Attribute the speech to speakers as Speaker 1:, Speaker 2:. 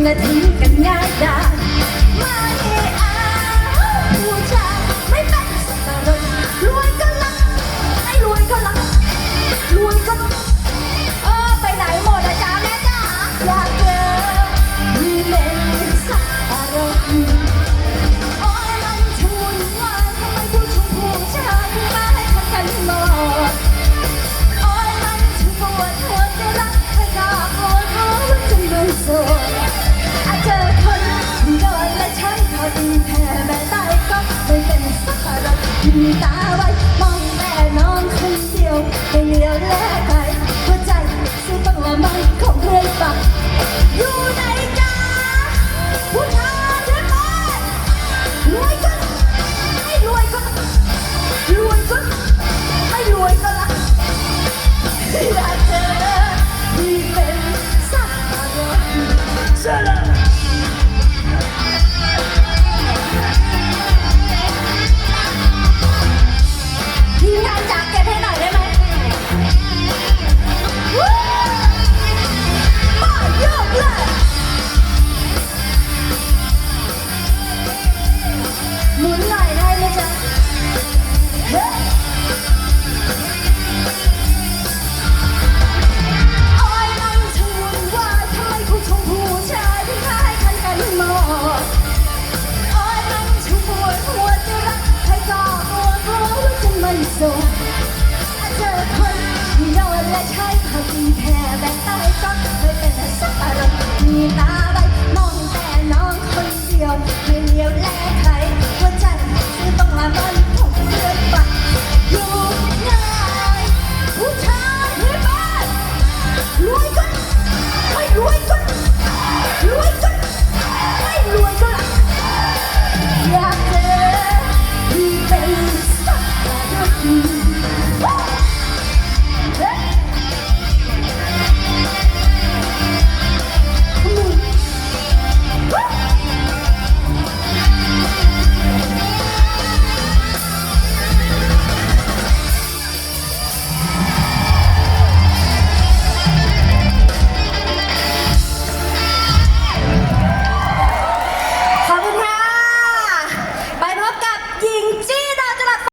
Speaker 1: 我听够了。 โสดเจอคนที่โดนและใช้ความดีแค่แบ่งใต้ซ้อนเคยเป็นสักอารมณ์